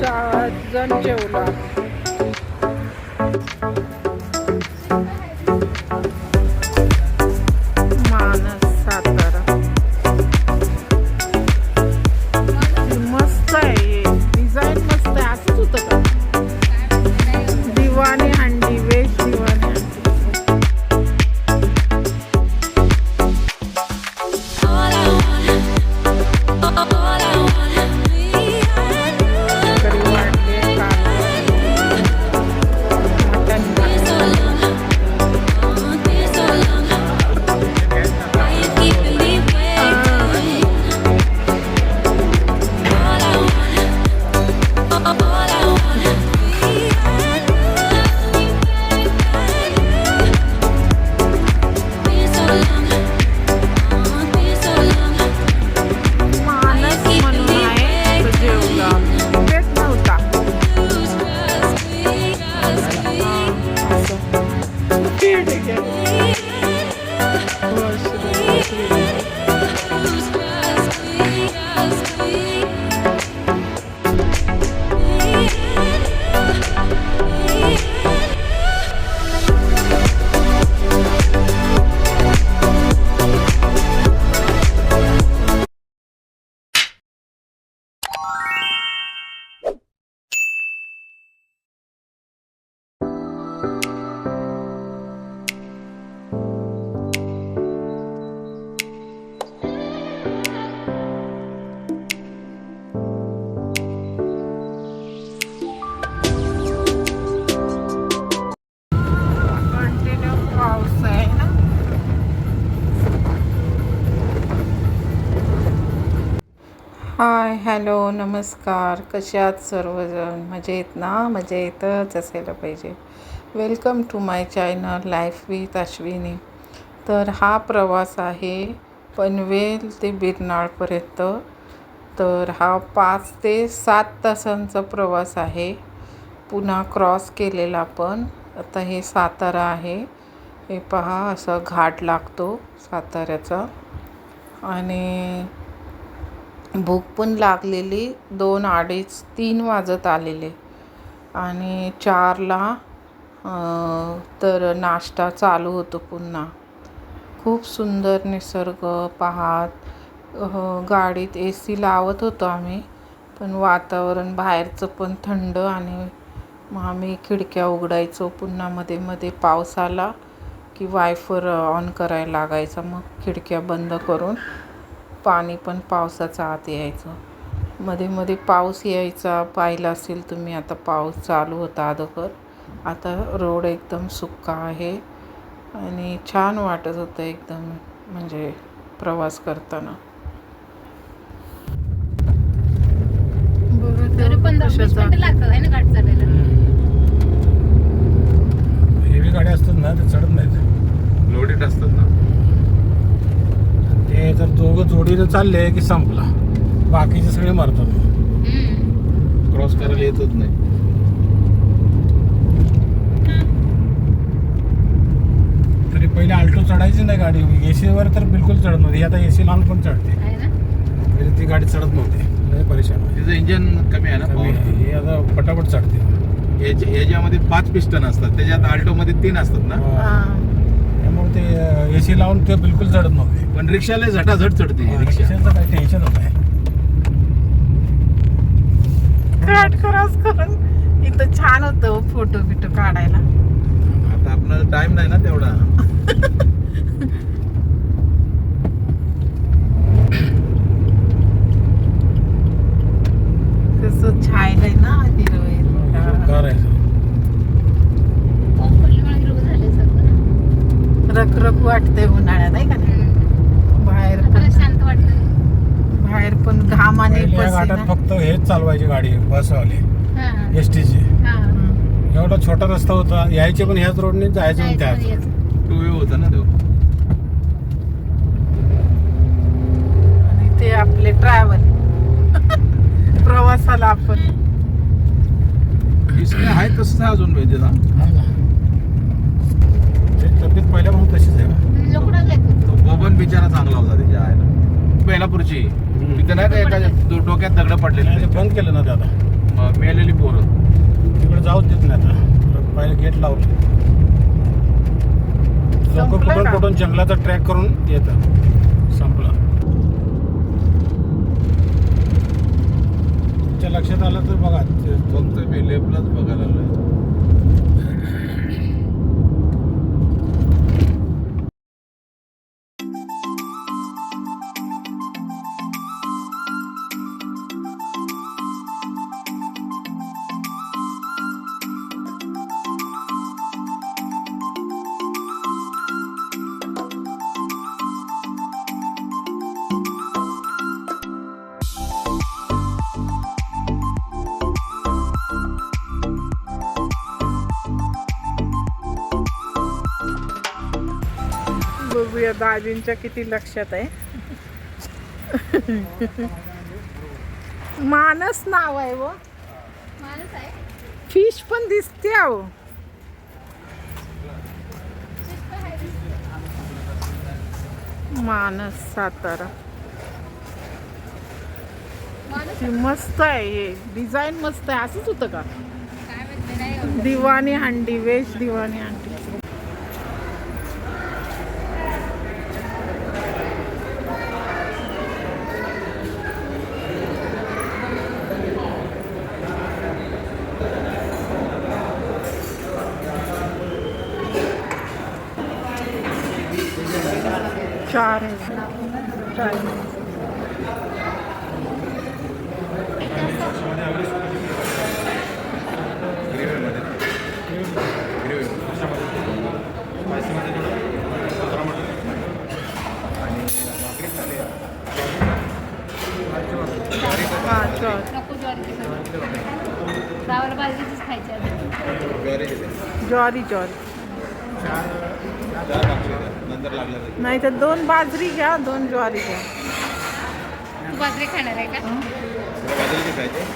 सात जण जेवला. हॅलो नमस्कार. कसे आहात सर्वजण? मजेत ना? मजेतच असायला पाहिजे. Welcome to my channel life with Ashwini तर हा प्रवास आहे पनवेल ते बिरनाळपर्यंत. तर हा पाच ते सात तासांचा प्रवास आहे. पुन्हा क्रॉस केलेला पण. आता हे सातारा आहे. हे पहा असा घाट लागतो साताऱ्याचा. आणि भूक पण लागलेली. दोन अडीच तीन वाजत आलेले. आणि चारला तर नाश्ता चालू होतो पुन्हा. खूप सुंदर निसर्ग पाहात. गाडीत ए सी लावत होतो आम्ही पण वातावरण बाहेरचं पण थंड आणि मग आम्ही खिडक्या उघडायचो. पुन्हा मध्ये मध्ये पाऊस आला की वायफर ऑन करायला लागायचा. मग खिडक्या बंद करून पाणी पण पावसाचं आत यायचं. मध्ये मध्ये पाऊस यायचा पाहिला असेल तुम्ही आता पाऊस चालू होता अगोदर. आता रोड एकदम सुक्का आहे आणि छान वाटत होतं एकदम म्हणजे प्रवास करताना. हेवी गाड्या असतात ना ते चढत नाहीत. लोडेड असतात ना. ते जर दोघं जोडीनं चालले की संपला. बाकीचे सगळे मारतात. क्रॉस करायला येतच नाही. तरी पहिले आल्टो चढायची नाही गाडी. एसी वर तर बिलकुल चढत नव्हती. आता एसी लावून पण चढते. पहिले ती गाडी चढत नव्हती. परेशान. तिचं इंजन कमी आहे ना. हे आता पटापट चढते. याच्या- याच्यामध्ये पाच पिस्टन असतात. त्याच्यात आल्टो मध्ये तीन असतात ना? त्यामुळे ते एसी लावून ते बिलकुल चढत नव्हते. पण रिक्षाला झटाझट चढते ही रिक्षा. रिक्षाचं काही टेन्शन होत नाही. घाट क्रॉस करून. इथं छान होतं फोटो बिटो काढायला. आता आपला टाइम नाही ना तेवढा कसं छायलंय ना हिरवं हिरवं कार आहे पाऊस पडल्यामुळे हिरवं झालंय सगळं रखरख वाटतंय उन्हाळ्यात आहे का नाही बाहेर आता पण शांत वाटतं बाहेर पण घामाने पहिल्या घाटात. फक्त हेच चालवायची गाडी बसवाली हा एस टीची हा. हम्म. एवढा छोटा रस्ता होता यायचे पण ह्याच रोडने जायचे पण त्याच. टू वे होता ना तो. आणि ते आपले ट्रॅव्हल प्रवासाला आपण. आहे तसंच आहे अजून पाहिजे ना हा ना. तब्येत पहिल्यापासून तशीच आहे. ना बोबन बिचारा चांगला होता त्याच्या आहे बेलापूरची तिथे नाही का एका डोक्यात दगड पडलेले ते बंद केलं ना ते आता. म- मेलेली पोरं. तिकडे जाऊच देत नाही आता. पहिले गेट लावलं. लोक कुठून? कुठून जंगलाचा ट्रॅक करून येतात. संपला. तुमच्या लक्षात आलं तर बघा. ते फक्त मी लेपलाच बघायला लागलोय. बघूया दाजींच्या किती लक्षात आहे. मानस नाव आहे व. फिश पण दिसते अहो. मानस सातारा. मस्त आहे हे. डिझाईन मस्त आहे. असंच होतं का. दिवाणी हंडी वेज दिवाणी हंडी चार आहे चार हा चार नको ज्वारीची सब्जी. फ्लावर भाजीचीच आता. ज्वारी. ज्वारी चार नंतर लागलं तर. नाही तर दोन बाजरी घ्या दोन ज्वारी घ्या. तू बाजरी खाणार आहे का? तुला खायचे हे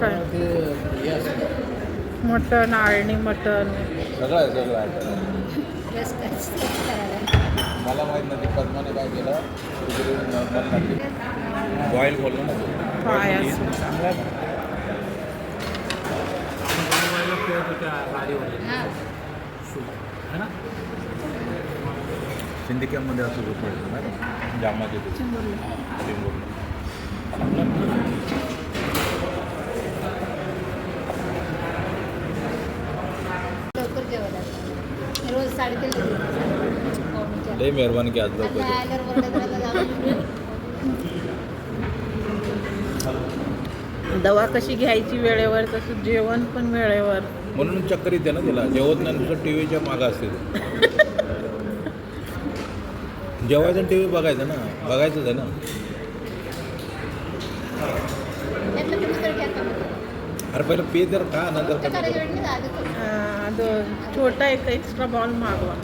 काय? मटण आळणी मटण. सगळं आहे सगळं आहे. करायला. मला माहीत नाही ते पद्माने काय केलं. बॉईल बोललो ना. असं? हा. सिंधिक्यामध्ये असं होतं ना? जामाचे ते. चिंबोरला. लवकर जेवायला लागतं. रोज साडेतीन लय मेहरबानी की आज. लवकर दवा कशी घ्यायची वेळेवर तसं जेवण पण वेळेवर. म्हणून चक्कर येते ना तिला. जेवत नाही नुसतं टी व्हीच्या मागं असते. जेवायचं टी व्ही बघायचं ना. बघायचंच आहे ना. का? अरे पहिलं पे तर खा नंतर छोटा एक एक्स्ट्रा बॉल मागवा.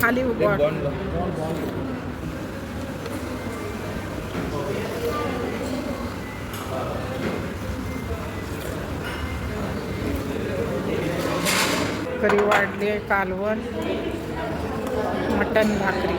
खाली उभा. करी वाढली आहे कालवण मटन भाकरी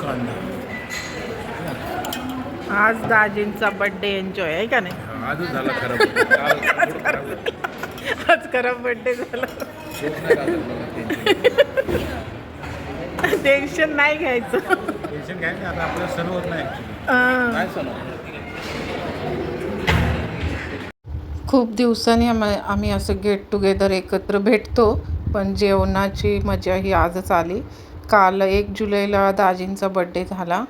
कांदा आज दाजींचा बड्डे एन्जॉय आहे का नाही? आजच झाला खराब काल मूड खराब झाला. आज खराब बड्डे झाला. झोप नाही लागत मला त्यांची. टेन्शन नाही घ्यायचं. टेन्शन नाही, आता आपलं सर्व होत नाही. काय सण खूप दिवसांनी आम आम्ही असं गेट टुगेदर एकत्र भेटतो पण जेवणाची मजा ही आजच आली. काल एक जुलैला दाजींचा बड्डे झाला.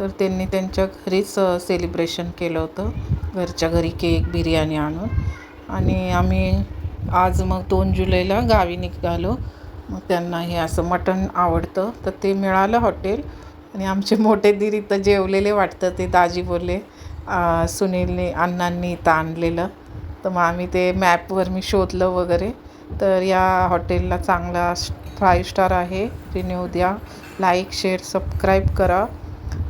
तर त्यांनी त्यांच्या घरीच सेलिब्रेशन केलं होतं. घरच्या घरी केक बिर्याणी आणून. आणि आम्ही आज मग दोन जुलैला गावी निघालो. मग त्यांना हे असं मटण आवडतं. तर ते मिळालं हॉटेल आणि आमचे मोठे दिरी इथं जेवलेले वाटतं. ते दाजी बोलले सुनीलने अण्णांनी इथं आणलेलं. तर मग आम्ही ते मॅपवर मी शोधलं वगैरे. तर या हॉटेलला चांगला फाईव्ह स्टार आहे. रिन्यू द्या. लाईक शेअर सबस्क्राईब करा.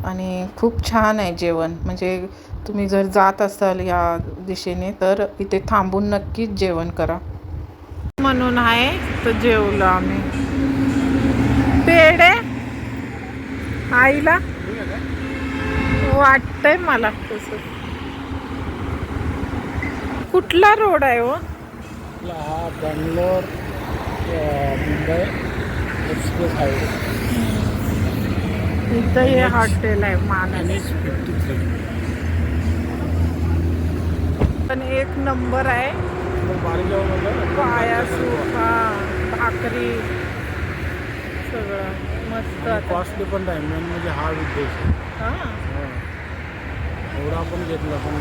आणि खूप छान आहे जेवण. म्हणजे तुम्ही जर जात असाल या दिशेने तर इथे थांबून नक्कीच जेवण करा. म्हणून आहे तर जेवलो आम्ही. पेढे? आईला? वाटतंय मला तसं. कुठला रोड आहे हो? हा बँगलोर मुंबई एक्सप्रेस हायवे. इथं हे हॉटेल आहे मानस. पण एक नंबर आहे. पाया हा भाकरी सगळं. मस्त. कॉस्टली पण नाही मेन म्हणजे हा उद्देश. आहे. हा? हो. एवढा आपण घेतला पण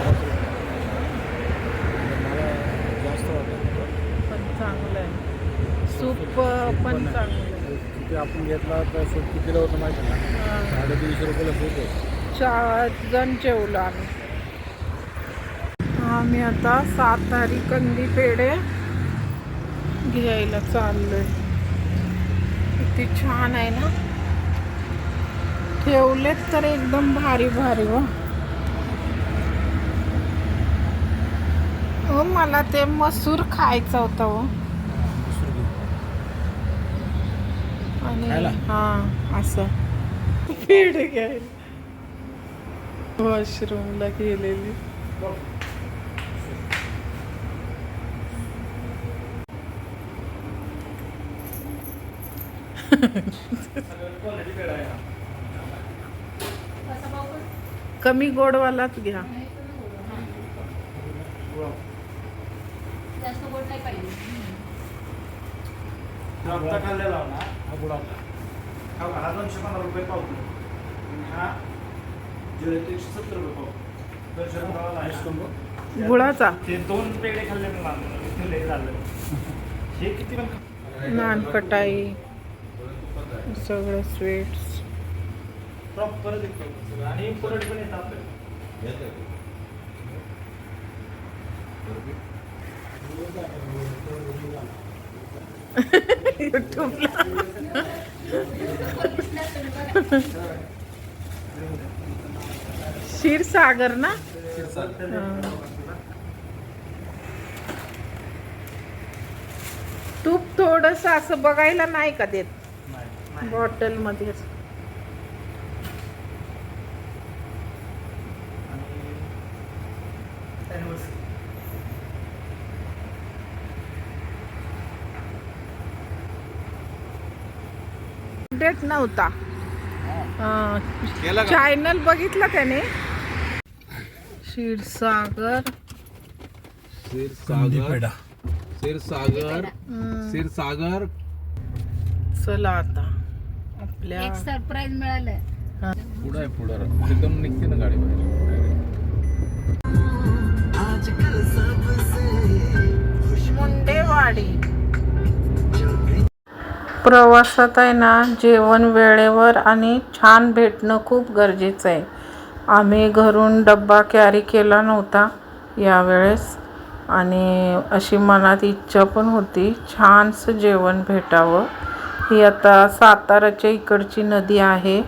रुपये. मला जास्त वाटलं पण चांगलं आहे. सूप पण चांगलं किती आपण घेतला तर सूप कितीला होतं माहिती ना हा. साडेतीनशे रुपयाला सूप आहे चार जण जेवलो आम्ही. आम्ही आता सातारी कंदी पेढे घ्यायला चाललोय. किती छान आहे ना? ठेवलेत तर एकदम भारी भारी व हो मला ते मसूर खायचा होता हो आणि खायला? हा असं. घ्यायला. वॉशरूमला गेलेली. कमी गोडवालाच घ्या. जास्त गोड नाही पाहिजे. हा गुलाब हा दोनशे पंधरा रुपये पावतो हा एकशे सत्तर रुपये पाव. दोनशे पंधराला आहे. गुळाचा. ते दोन पेढे खाल्ले झालं. हे किती पण नानकटाई सगळं स्वीट्स प्रॉपर आणि पण येतात आपल्याला. युट्यूबला. क्षीरसागर ना? तूप थोडस असं बघायला नाही का देत? बॉटलमध्ये डेट नव्हता. चॅनल बघितलं त्याने. क्षीरसागर. क्षीरसागर. क्षीरसागर. क्षीरसागर. चला आता. आपल्या एक सरप्राईज मिळालं. पुढं आहे पुढं. तिथून निघते ना गाडी प्रवासात आहे ना जेवण वेळेवर आणि छान भेटणं खूप गरजेचं आहे. आम्ही घरून डब्बा कॅरी केला नव्हता यावेळेस आणि अशी मनात इच्छा पण होती छानसं जेवण भेटावं. ही आता साताराच्या इकडची नदी आहे.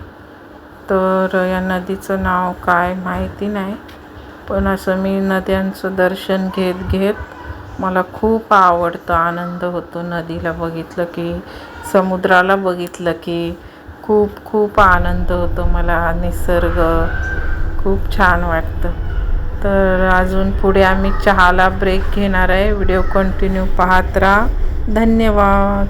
तर या नदीचं नाव काय माहिती नाही. पण असं मी नद्यांचं दर्शन घेत घेत मला खूप आवडतं. आनंद होतो नदीला बघितलं की समुद्राला बघितलं की खूप खूप आनंद होतो मला. निसर्ग खूप छान वाटतं. तर अजून पुढे आम्ही चहाला ब्रेक घेणार आहे. व्हिडिओ कंटिन्यू पाहत राहा. धन्यवाद.